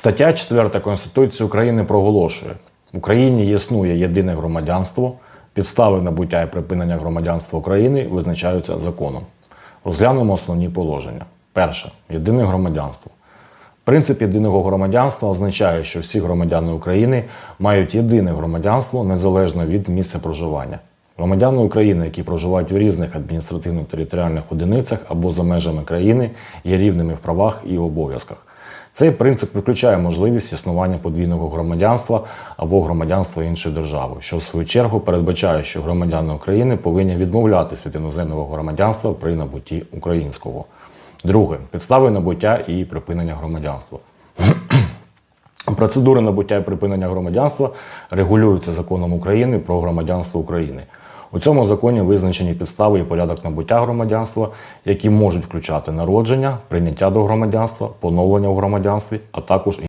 Стаття 4 Конституції України проголошує: в Україні існує єдине громадянство, підстави набуття і припинення громадянства України визначаються законом. Розглянемо основні положення. Перше єдине громадянство. Принцип єдиного громадянства означає, що всі громадяни України мають єдине громадянство незалежно від місця проживання. Громадяни України, які проживають у різних адміністративно-територіальних одиницях або за межами країни, є рівними в правах і обов'язках. Цей принцип виключає можливість існування подвійного громадянства або громадянства іншої держави, що в свою чергу передбачає, що громадяни України повинні відмовлятися від іноземного громадянства при набутті українського. Друге підстави набуття і припинення громадянства. Процедури набуття і припинення громадянства регулюються законом України про громадянство України. У цьому законі визначені підстави і порядок набуття громадянства, які можуть включати народження, прийняття до громадянства, поновлення у громадянстві, а також